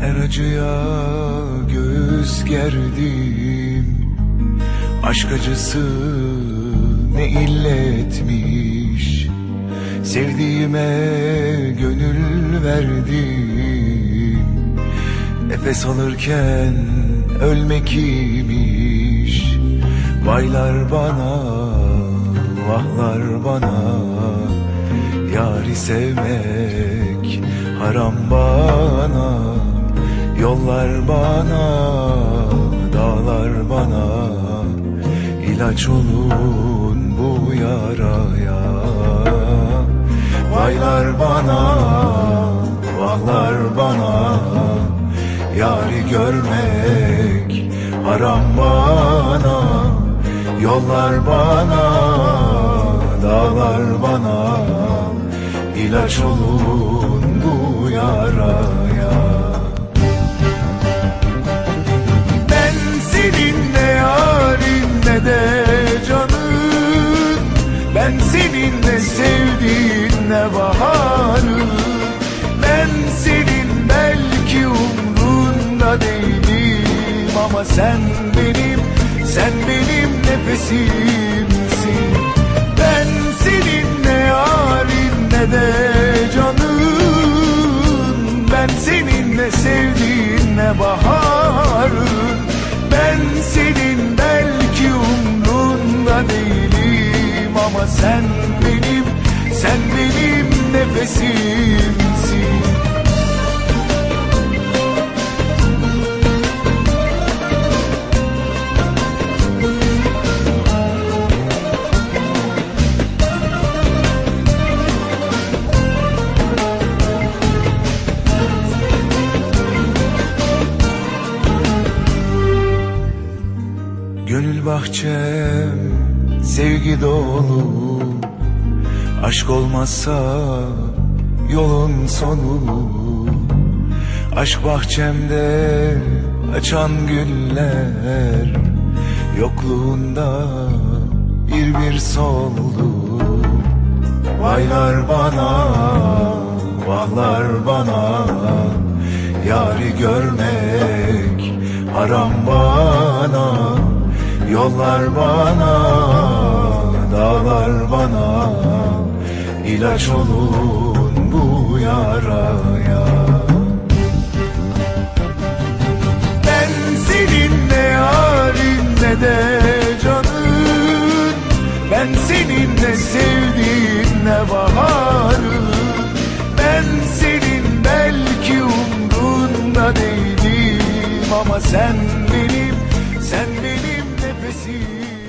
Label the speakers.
Speaker 1: Her acıya göğüs gerdim. Aşk acısı ne illetmiş. Sevdiğime gönül verdim. Nefes alırken ölmek imiş. Vaylar bana, vahlar bana. Yari sevmek haram bana ilaç olun bu yaraya. Vaylar bana, vahlar bana Yari görmek haram bana. Yollar bana, dağlar bana ilaç olun bu yaraya sevdiğin ne baharın Ben senin belki umrunda değilim. Ama sen benim, sen benim nefesimsin. Ben senin ne yarin ne de canın. Ben senin ne sevdiğin ne baharın Ben senin belki umrunda değilim. Ama sen benim, sen benim nefesimsin. Gönül bahçem sevgi dolu Aşk olmazsa yolun sonu. Aşk bahçemde açan güller Yokluğunda bir bir soldu. Vaylar bana, vahlar bana Yari görmek haram bana. Yollar bana, dağlar bana ilaç olun bu yaraya. Ben senin ne yarim ne de canın. Ben senin ne sevdiğin ne baharın. Ben senin belki umrunda değilim. Ama sen benim Sen benim nefesim.